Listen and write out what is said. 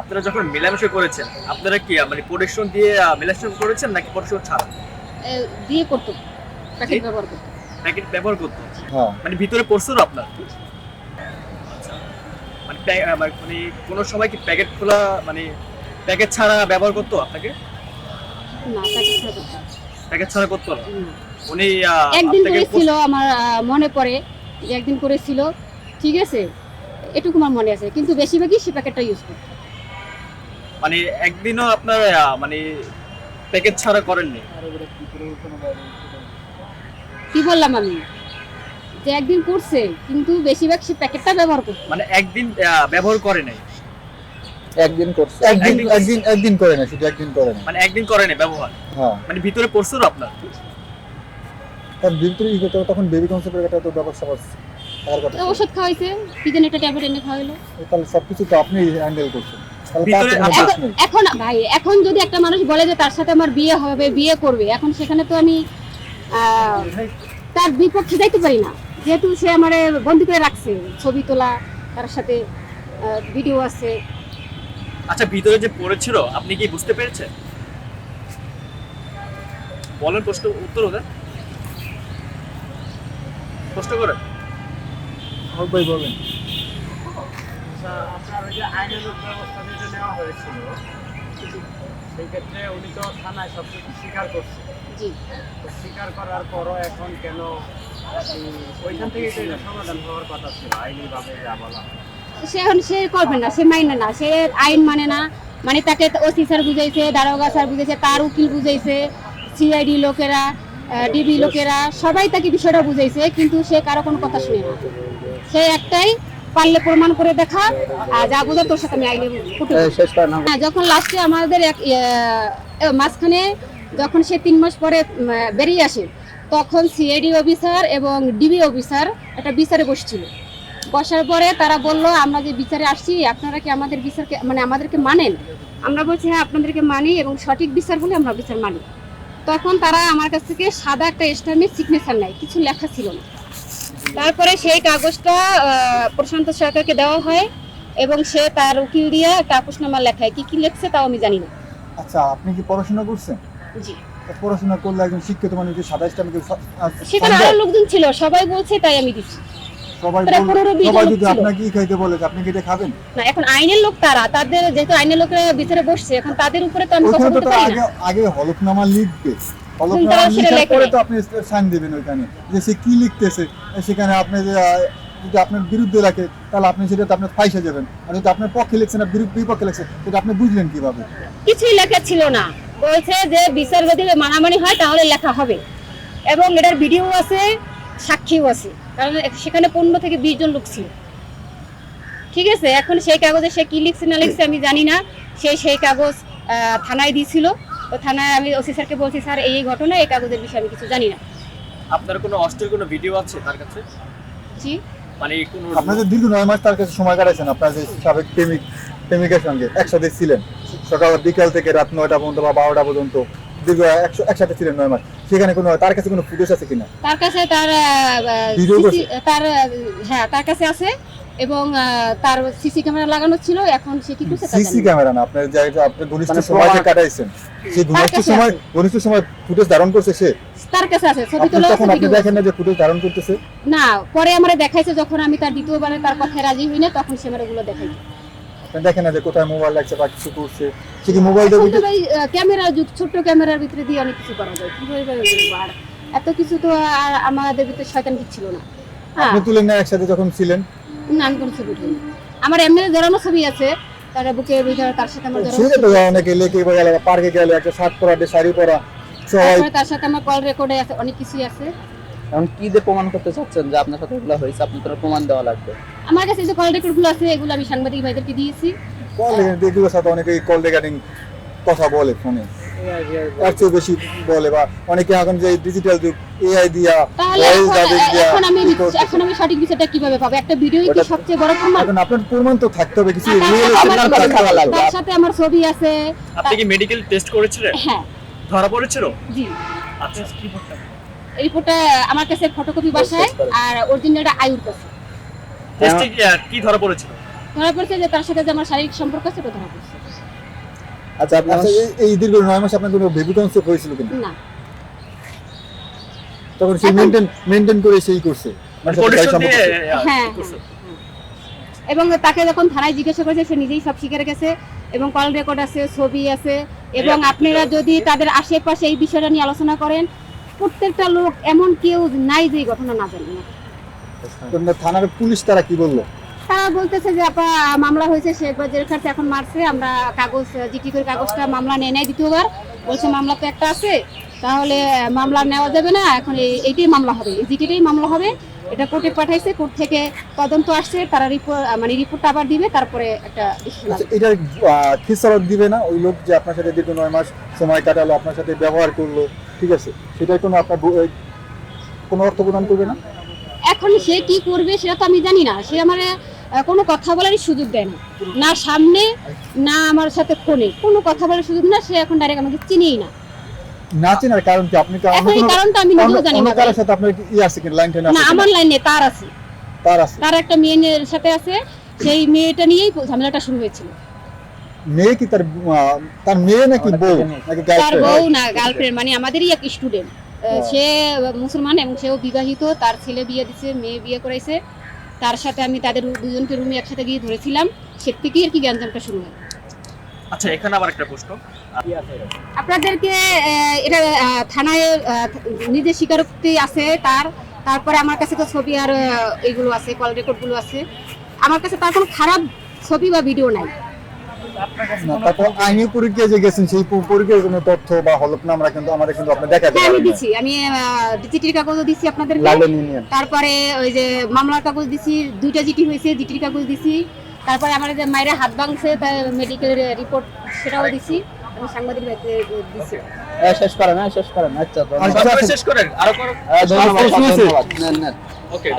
আপনারা যখন মেলামেশা করেছেন আপনারা কি মানে প্রোটেকশন দিয়ে মেলামেশা করেছেন নাকি প্রোটেকশন ছাড়া? দিয়ে করতো। প্যাকেট ব্যবহার করতো। প্যাকেট ব্যবহার করতো? হ্যাঁ। মানে ভিতরে পড়ছিল আপনার? আচ্ছা। মানে মানে- মানে কোনো সময় কি প্যাকেট খোলা মানে প্যাকেট ছাড়া ব্যবহার করতো আপনাকে? না প্যাকেট ছাড়া করতো প্যাকেট ছাড়া করতো না? উনি একদিন করেছিল আমার মনে পড়ে যে একদিন করেছিল। ঠিক আছে? এটুকু আমার মনে আছে। কিন্তু বেশিরভাগই সে প্যাকেটটা ইউজ করতো। মানে একদিনও আপনার মানে প্যাকেট ছাড়া করেননি? কি বললাম আমি? যে একদিন করছে কিন্তু বেশিরভাগ সে প্যাকেটটা ব্যবহার করতো মানে একদিন ব্যবহার করে নাই? একদিন করছে। একদিন একদিন- একদিন করে না শুধু একদিন করে না মানে একদিন করে নাই ব্যবহার? হ্যাঁ। মানে ভিতরে পড়ছিল আপনার? তার ভিতরে ই করতে তখন বেবি কনসেপ্টের একটা তো ব্যবস্থা করছে তার কথা তো ওষুধ খাওয়াইছে কি যেন একটা ট্যাবলেট এনে খাওয়াইলো। তাহলে সবকিছু তো আপনি হ্যান্ডেল করছেন। আচ্ছা, এখন ভাই এখন যদি একটা মানুষ বলে যে তার সাথে আমার বিয়ে হবে বিয়ে করবে এখন সেখানে তো আমি তার বিপক্ষে যাইতে পারি না। যেহেতু সে আমার বন্দি করে রাখছে ছবি তোলা তার সাথে ভিডিও আছে। আচ্ছা ভিতরে যে পড়েছিল আপনি কি বুঝতে পেরেছেন? বলেন প্রশ্ন উত্তর ওদের প্রশ্ন করেন। হক ভাই বলেন আপনার ওই যে আইনানুগ ব্যবস্থা যেটা নেওয়া হয়েছিল সেই ক্ষেত্রে উনি তো থানায় সব কিছু স্বীকার করছে স্বীকার করার পরও এখন কেন ওইখান থেকে এটা সমাধান হওয়ার কথা ছিল আইনিভাবে যা বলা সে এখন সে করবে না সে মাইনে না সে আইন মানে না মানে তাকে ওসি স্যার বুঝাইছে দারোগা স্যার বুঝাইছে তার উকিল বুঝাইছে সিআইডি লোকেরা ডিবি লোকেরা সবাই তাকে বিষয়টা বুঝাইছে কিন্তু সে কারও কোনো কথা শুনে না। সে একটাই পারলে প্রমাণ করে দেখা আর যা বোঝা তোর সাথে আমি করেন হ্যাঁ যখন লাস্টে আমাদের এক আহ, মাঝখানে যখন সে তিন মাস পরে বেরিয়ে আসে তখন সিআইডি অফিসার এবং ডিবি অফিসার একটা বিচারে বসছিল। বসার পরে তারা বলল আমরা যে বিচারে আসছি আপনারা কি আমাদের বিচারকে মানে আমাদেরকে মানেন? আমরা বলছি হ্যাঁ আপনাদেরকে মানি এবং সঠিক বিচার হলে আমরা বিচার মানি। তখন তারা আমার কাছ থেকে সাদা একটা স্টাম্পের সিগনেচার নেয় কিছু লেখা ছিল না। তারপরে সেই কাগজটা প্রশান্ত সরকারকে দেওয়া হয় এবং সে তার উকিল দিয়ে একটা আপোষনামা লেখায়। কি কি লিখছে তাও আমি জানি না। আচ্ছা আপনি কি পড়াশোনা করছেন? জি। পড়াশোনা করলে একজন শিক্ষিত মানুষকে সাতাইশটা আমাকে সেখানে আরও লোকজন ছিল সবাই বলছে তাই আমি দিচ্ছি। সবাই প্রায় বল- পনেরো বিশ সবাই যদি আপনাকে কি খাইতে বলে আপনি কি এটা খাবেন? না এখন আইনের লোক তারা তাদের যেহেতু আইনের লোকেরা বিচারে বসছে এখন তাদের উপরে তো আমি কথা বলতে পারি না। আগে হলফনামা লিখবে। তারা হলফনামা সেটা লিখার লেখে পরে তো আপনি সাইন দিবেন ওইখানে যে সে কি লিখতেছে সেখানে আপনি যে যদি আপনার বিরুদ্ধে রাখে তাহলে আপনি সেটা আপনার ফাইসে যাবেন। আর যদি আপনার পক্ষে লিখছেন না বিপক্ষে লিখছে সেটা আপনি বুঝলেন কীভাবে? কিছুই লেখা ছিল না। বলছে যে বিচার যদি মানামানি হয় তাহলে লেখা হবে। এবং এটার ভিডিও আছে সাক্ষীও আছে। কারণ সেখানে পনেরো থেকে বিশ জন লোক ছিল। ঠিক আছে? এখন সেই কাগজে সে কি লিখছে না লিখছে আমি জানি না। সে সেই কাগজ থানায় দিয়েছিল। তো থানায় আমি ওসি স্যারকে বলছি স্যার এই এই ঘটনা এই কাগজের বিষয়ে আমি কিছু জানি না। আপনার কোনো অস্ত্রের কোনো ভিডিও আছে তার কাছে? জি। মানে কোনো আপনাদের দীর্ঘ নয় মাস তার কাছে সময় কাটাইছেন আপনার যে সাবেক প্রেমিক প্রেমিকের সঙ্গে একসাথে ছিলেন সকাল বিকাল থেকে রাত নয়টা পর্যন্ত বা বারোটা পর্যন্ত দীর্ঘ একসাথে ছিলেন নয় মাস। সেখানে কোনো তার কাছে কোনো ফুটেজ আছে কিনা? তার কাছে তার তার হ্যাঁ তার কাছে আছে এবং তার সিসি ক্যামেরা লাগানো ছিল এখন সে কি করছে সিসি ক্যামেরা না আপনার যে আপনি ঘনিষ্ঠ মানে সময় যে কাটাইছেন। সেই ঘনিষ্ঠ সময়। ঘনিষ্ঠ সময় ফুটেজ ধারণ করছে সে? তার কাছে আছে ছবি আপনি তোলা তখন আপনি দেখেন না যে ফুটেজ ধারণ করতেছে? না পরে আমার দেখাইছে যখন আমি তার দ্বিতীয়বারে তার কথায় রাজি হই না তখন সে আমার এগুলো দেখাইছে। দেখেন না যে কোথায় মোবাইল লাগছে বা কিছু করছে। সে কি মোবাইল ক্যামেরা যুগ ছোট্ট ক্যামেরার ভিতরে দিয়ে অনেক কিছু করা যায়। কীভাবে আর এত কিছু তো আর আমাদের ভিতরে শয়তান ছিল না? হ্যাঁ। আপনি তুলেন না একসাথে যখন ছিলেন? না আমি কোনো ছবি আমার এমনি জড়ানো ছবি আছে তার বুকে ভিতরে তার সাথে আমার তো অনেকে লেকে বা গেলে পার্কে গেলে একটা শার্ট পরা শাড়ি পরা সবাই তার সাথে আমার কল রেকর্ডে আছে অনেক কিছুই আছে। এখন কি দিয়ে প্রমাণ করতে চাচ্ছেন যে আপনার সাথে এগুলো হয়েছে? আপনার তো প্রমাণ দেওয়া লাগবে? আমার কাছে যে কল রেকর্ডগুলো আছে এগুলো আমি সাংবাদিক ভাইদেরকে দিয়েছি। কল এগুলোর সাথে অনেকে কল রেকর্ডিং কথা বলে ফোনে। তার চেয়ে বেশি বলে বা অনেকে এখন যে ডিজিটাল যুগ এআই দিয়া তাহলে voice দিয়া এখন আমি এখন আমি সঠিক বিষয়টা কীভাবে পাবো? একটা ভিডিও কি সবচেয়ে বড় প্রমাণ? এখন আপনার প্রমাণ তো থাকতে হবে কিছু তার- real আপনার কথা লাগবে। তার সাথে আমার ছবি আছে। আপনি কি মেডিকেল টেস্ট করেছিলেন? হ্যাঁ। ধরা পড়েছিল? জি। আচ্ছা রিপোর্টটা আমার কাছে ফটোকপি বাসায় আর অরিজিনালটা আয়ুর কাছে। টেস্টে কি ধরা পড়েছিল? ধরা পড়ছে যে তার সাথে যে আমার শারীরিক সম্পর্ক আছে ওটা ধরা পড়ছে। আচ্ছা আপনি আচ্ছা এই- এই দীর্ঘ নয় মাস আপনার কোনো বেবি কনসেপ্ট হয়েছিল কিন্তু না। তখন সে মেনটেন মেনটেন করে সেই করছে আপনার গায়ের সম্পর্ক দিয়ে, হ্যাঁ। করছে। এবং তাকে যখন থানায় জিজ্ঞাসা করেছে সে নিজেই সব স্বীকার গেছে এবং কল রেকর্ড আছে ছবি আছে। এবং আপনারা যদি তাদের আশেপাশে এই বিষয়টা নিয়ে আলোচনা করেন প্রত্যেকটা লোক এমন কেউ নাই যে ঘটনা না জানে না। থানার পুলিশ তারা কি বলল? তারা বলতেছে যে আপা মামলা হয়েছে সে একবার জেল খাটছে এখন মারছে আমরা কাগজ জিটি করে কাগজটা মামলা নেয় নাই দ্বিতীয়বার। বলছে মামলা তো একটা আছে তাহলে মামলা নেওয়া যাবে না এখন এই- এইটাই মামলা হবে এই জিটিটাই মামলা হবে। এটা কোর্টে পাঠাইছে কোর্ট থেকে তদন্ত আসছে তারা রিপোর্ট মানে রিপোর্টটা আবার দিবে তারপরে একটা আচ্ছা খিসারত দিবে না? ওই লোক যে আপনার সাথে দীর্ঘ নয় মাস সময় কাটালো আপনার সাথে ব্যবহার করল ঠিক আছে সেটার কোনো আপনার কোনো অর্থ প্রদান করবে না? এখন সে কি করবে সেটা তো আমি জানি না। সে আমার কোনো কথা বলারই সুযোগ দেয় না। না সামনে না আমার সাথে ফোনে। কোনো কথা বলার সুযোগ না সে এখন ডাইরেক্ট আমাকে চিনিই না। না চেনার কারণ কি? আপনি কি অন্য এখন এই কারণটা আমি নিজেও জানি না কারোর সাথে আপনার কি ই আছে কি লাইন টেন না আমার লাইনে তার আছে। তার আছে। তার একটা মেয়ের সাথে আছে। সেই মেয়েটা নিয়েই ঝামেলাটা শুরু হয়েছিল। মেয়ে কি তার তার মেয়ে নাকি বউ? নাকি তার বউ না গার্লফ্রেন্ড মানে আমাদেরই এক স্টুডেন্ট সে মুসলমান এবং সেও বিবাহিত তার ছেলে বিয়ে দিছে মেয়ে বিয়ে করাইছে। তার সাথে আমি তাদের দুজনকে রুমে একসাথে গিয়ে ধরেছিলাম। সে থেকেই আর কি গ্যাঞ্জামটা শুরু হয়। আচ্ছা এখানে আবার একটা প্রশ্ন। আপনাদেরকে আহ, এটা আহ, থানায় আহ, নিজে স্বীকারোক্তি আছে তার। তারপরে আমার কাছে তো ছবি আর আহ, এইগুলো আছে কল রেকর্ডগুলো আছে। আমার কাছে তার কোনো খারাপ ছবি বা ভিডিও নাই। তারপর আইনি পরীক্ষায় যে গেছেন সেই পরীক্ষার কোনো তথ্য বা হলফনামা কিন্তু আমাদের কিন্তু আপনি দেখাতে হ্যাঁ আমি দিছি আমি কাগজও দিছি তারপরে ওই যে মামলার কাগজ দিছি দুইটা জিটি হয়েছে জিটির কাগজ দিছি তারপরে আমার যে মায়ের হাত ভাঙছে তার মেডিকেলের রিপোর্ট সেটাও দিছি সাংবাদিক দিছি শেষ করেন হ্যাঁ শেষ করেন। আচ্ছা আচ্ছা, শেষ করেন। আরও ধন্যবাদ শেষ ওকে